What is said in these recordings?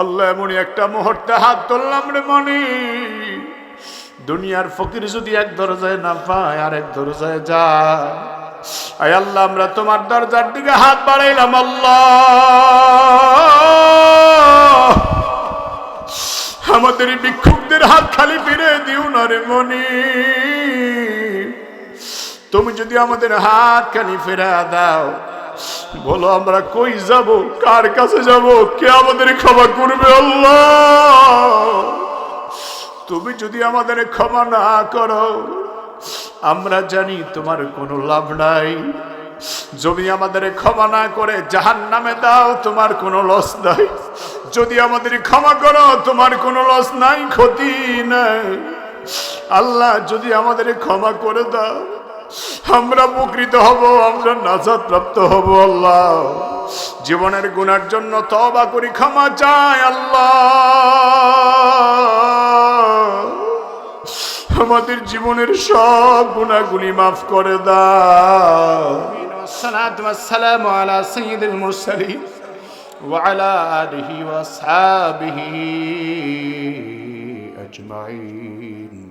আল্লাহ এমনই একটা মুহূর্তে হাত তুললাম রে মনি। দুনিয়ার ফকির যদি এক দরজায় না পায় আর এক দরজায় যায়। আয় আল্লাহ, আমরা তোমার দরজার দিকে হাত বাড়াইলাম, আল্লাহ। আমাদের ভিক্ষুকদের হাত খালি ফিরে দিও না রে মনি। তুমি যদি আমাদের হাত খালি ফেরা দাও বলো, আমরা কই যাব? কার কাছে যাব? কে আমাদের ক্ষমা করবে আল্লাহ? তুমি যদি আমাদের ক্ষমা না করো, আমরা জানি তোমার কোনো লাভ নাই। যদি আমাদের ক্ষমা না করে জাহান নামে দাও, তোমার কোনো লস নাই। যদি আমাদের ক্ষমা করো, তোমার কোনো লস নাই, ক্ষতি নাই। আল্লাহ, যদি আমাদের ক্ষমা করে দাও আমরা উপকৃত হব আমরা নাজাদ প্রাপ্ত হব আল্লাহ জীবনের গুণার জন্য তবা করি ক্ষমা চাই আল্লাহ আমাদের জীবনের সব গুণাগুলি মাফ করে দাও والصلاة والسلام على سيد المرسلين وعلى آله وأصحابه أجمعين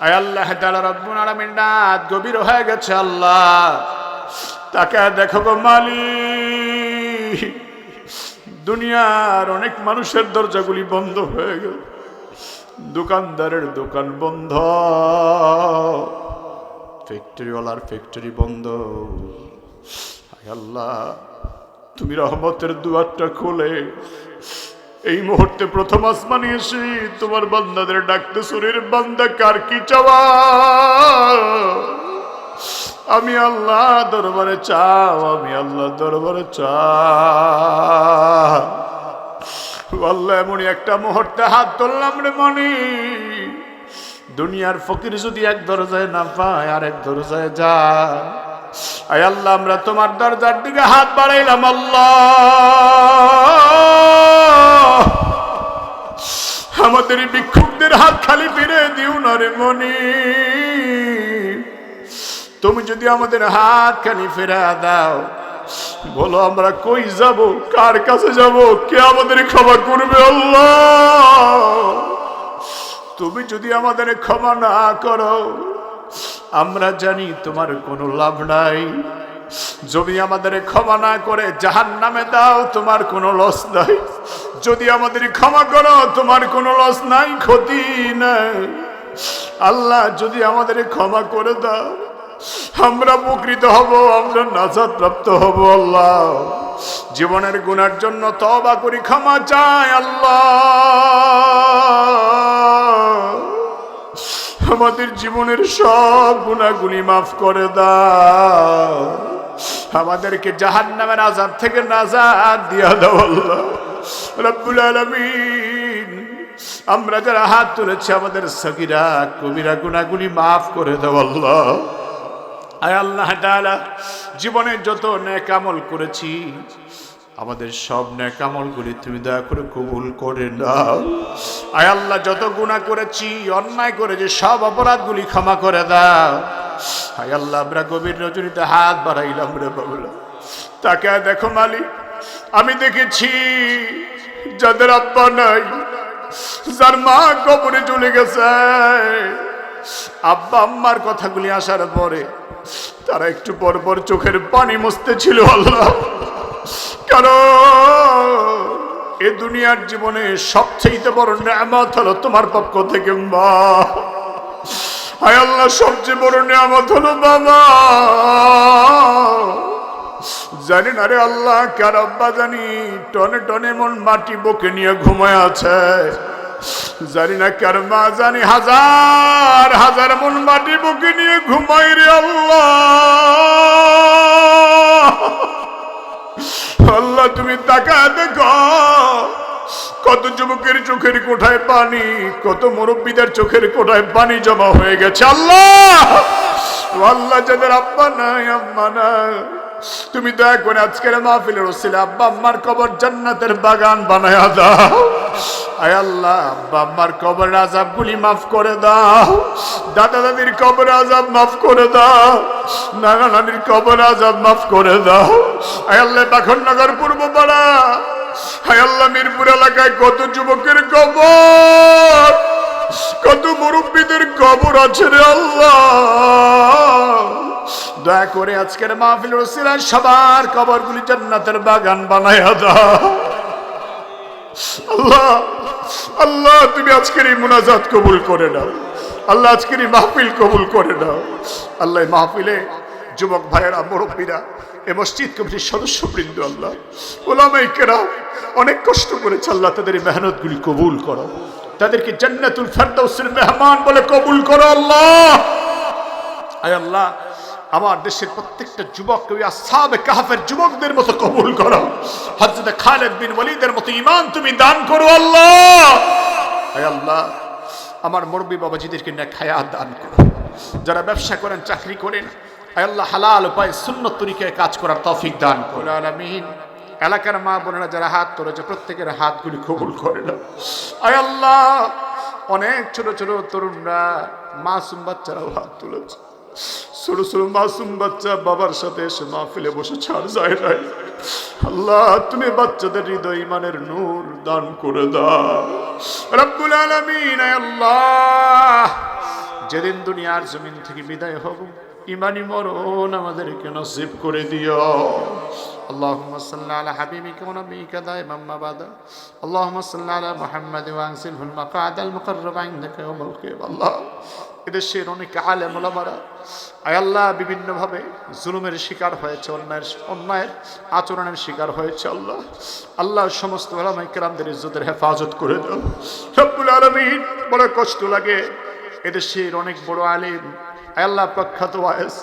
আয় আল্লাহ তাআলা রব্বুল আলামিন রাত গভীর হয়ে গেছে আল্লাহ। তাকে দেখো গো দুনিয়ার অনেক মানুষের দরজাগুলি বন্ধ হয়ে গেল। দোকানদারের দোকান বন্ধ। ফ্যাক্টরিওয়ালার ফ্যাক্টরি বন্ধ। আল্লাহ, তুমি রহমতের দুয়ারটা খোলে। এই মুহূর্তে প্রথম আসমানে এসে তোমার বান্দাদের ডাকতে শরীর বান্দা, কার কি চাওয়া? আমি আল্লাহ দরবারে চাও, আমি আল্লাহ দরবারে চাও। আল্লাহ এমনই একটা মুহূর্তে হাত তুললাম রে মনি। দুনিয়ার ফকির যদি এক দরজায় না পায় আর এক দরজায় যায়। আয় আল্লাহ, আমরা তোমার দরজার দিকে হাত বাড়াইলাম, আল্লাহ। আমাদের ভিক্ষুকদের হাত খালি ফিরে দিও না রে মনি। তুমি যদি আমাদের হাত খালি ফেরা দাও, বলো আমরা কই যাব, কার কাছে যাব, কে আমাদের ক্ষমা করবে আল্লাহ? তুমি যদি আমাদের ক্ষমা না করো, আমরা জানি তোমার কোনো লাভ নাই। যদি আমাদের ক্ষমা না করে জাহান নামে দাও, তোমার কোনো লস নাই। যদি আমাদের ক্ষমা করো, তোমার কোনো লস নাই, ক্ষতি নাই। আল্লাহ যদি আমাদের ক্ষমা করে দাও, আমরা উপকৃত হব, আমরা নাজাদ প্রাপ্ত হব, আল্লাহ। জীবনের গুণার জন্য তবা করি, ক্ষমা চাই, আল্লাহ। আমাদের জীবনের সব গুণাগুলি মাফ করে দাও। আমাদেরকে জাহান নামের আজাদ থেকে নাজাদ দিয়া দাও রব্বুল আলামিন, আমরা যারা হাত তুলেছি আমাদের সগিরা কবিরা গুণাগুলি মাফ করে দাও আল্লাহ। আল্লাহ জীবনে যত নেক আমল করেছি, আমাদের সব নেক আমলগুলি তুমি দয়া করে কবুল করে দাও আয় আল্লাহ, যত গুনাহ করেছি, অন্যায় করেছি, সব অপরাধগুলি ক্ষমা করে দাও। আয় আল্লাহ, আমরা গভীর রজনীতে হাত বাড়াইলাম রে বাবুলা তাকে দেখো মালিক, আমি দেখেছি যাদের আব্বা নাই, যার মা কবরে চলে গেছে। আব্বা আম্মার কথাগুলি আসার পরে তারা একটু পর পর চোখের পানি মুছতে ছিল আল্লাহ। কারণ এ দুনিয়ার জীবনে সবচেয়ে বড় নেয়ামত হলো তোমার পক্ষ থেকে মা হায় আল্লাহ, সবচেয়ে বড় নেয়ামত হলো বাবা। জানি না রে আল্লাহ কার আব্বা জানি, টনে টনে মন মাটি বকে নিয়ে ঘুমায় আছে। জানি না কার মা জানি, হাজার হাজার মন মাটি বুকে নিয়ে ঘুমাই রে আল্লাহ। আল্লাহ, তুমি তাকা দেখো। কত যুবকের চোখের কোঠায় পানি, কত মুরব্বীদের চোখের কোঠায় পানি জমা হয়ে গেছে। আল্লাহ! আল্লাহ, যাদের আব্বা নাই, আম্মা নাই। তুমি দয়া করে আজকের মাহফিলের ওসিলে আব্বা, আম্মার কবর জান্নাতের বাগান বানায়া দাও। আয় আল্লাহ, আব্বা, আম্মার কবর আজাব গুলি মাফ করে দাও। দাদা দাদির কবর আজাব মাফ করে দাও। নানা নানির কবর আজাব মাফ করে দাও। আয় আল্লাহ বাখন নগর পূর্ব পাড়া। আল্লাহ, মিরপুর এলাকায় কত যুবকের কবর? কত মুরব্বীদের কবর আছে রে আল্লাহ। দয়া করে আজকের মাহফিল রসিলার সবার কবরগুলি জান্নাতের বাগান বানায়া দাও। আল্লাহ আল্লাহ, তুমি আজকের এই মুনাজাত কবুল করে নাও। আল্লাহ, আজকের এই মাহফিল কবুল করে নাও। আল্লাহ মাহফিলে যুবক ভাইয়েরা, মুরব্বীরা, এ মসজিদ কমিটির সদস্যবৃন্দ আল্লাহ ওলামাই কেরা অনেক কষ্ট করেছে আল্লাহ তাদের মেহনতগুলি কবুল করো। তাদেরকে জান্নাতুল ফেরদাউসের মেহমান বলে কবুল করো আল্লাহ। আয় আল্লাহ, আমার দেশের প্রত্যেকটা যুবককে ওই আসাবে কাহাফের যুবকদের মতো কবুল করো। হযরত খালেদ বিন ওয়ালিদের মতো ঈমান তুমি দান করো আল্লাহ। আয় আল্লাহ, আমার মুরব্বী বাবাজিদেরকে হায়াত দান করো। যারা ব্যবসা করেন, চাকরি করেন আল্লাহ হালাল উপায় সুন্নত তরিকায় কাজ করার তৌফিক দান করো আলামিন। এলাকার মা বোনেরা যারা হাত তুলেছে প্রত্যেকের হাতগুলি কবুল করে না আল্লাহ, অনেক ছোট ছোট তরুণরা, মাসুম বাচ্চারাও হাত তুলেছে। ছোট ছোট মাসুম বাচ্চা বাবার সাথে এসে মাহফিলে বসে ছাড় যায় নাই। আল্লাহ, তুমি বাচ্চাদের হৃদয় ইমানের নূর দান করে দাও। আল্লাহ, যেদিন দুনিয়ার জমিন থেকে বিদায় হব ইমানি মরণ আমাদেরকে নসিব করে দিও اللهم صل على حبيبك ونبيك دائما ما بعد اللهم صل على محمد وانزله المقعد المقرب عندك يوم القيامة الله এদেশের অনেক আলেম ওলামারা আয় আল্লাহ বিভিন্নভাবে জুলুমের শিকার হয়েছে অন্যায়ের অন্যায়ের আচরণের শিকার হয়েছে আল্লাহ আল্লাহ সমস্ত ওলামাই কেরামদের ইজ্জতের হেফাজত করে দাও রব্বুল আলমিন বড় কষ্ট লাগে এদেশের অনেক বড় আলিম আয় আল্লাহ প্রখ্যাত ওয়াইস,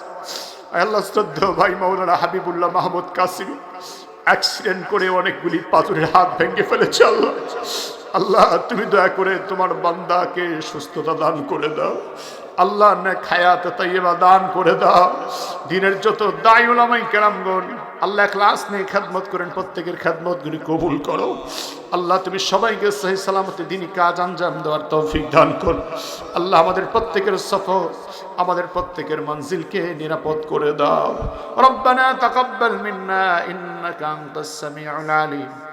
আল্লাহ শ্রদ্ধ ভাই মৌলানা হাবিবুল্লাহ মাহমুদ কাসিম অ্যাক্সিডেন্ট করে অনেকগুলি পাথরের হাত ভেঙে ফেলেছে আল্লাহ। আল্লাহ, তুমি দয়া করে তোমার বান্দাকে সুস্থতা দান করে দাও। আল্লাহ নে খায়াত তাইয়েবা দান করে দাও। দিনের যত দায় ওলামাই কেরামগণ, আল্লাহ ক্লাস নেই খেদমত করেন, প্রত্যেকের খেদমতগুলি কবুল করো। আল্লাহ, তুমি সবাইকে সহি সালামতে দিনই কাজ আঞ্জাম দেওয়ার তৌফিক দান কর। আল্লাহ, আমাদের প্রত্যেকের সফর, আমাদের প্রত্যেকের মঞ্জিলকে নিরাপদ করে দাও। রব্বানা তাকাব্বাল মিন্না, ইন্নাকা আনতাস সামিউল আলিম।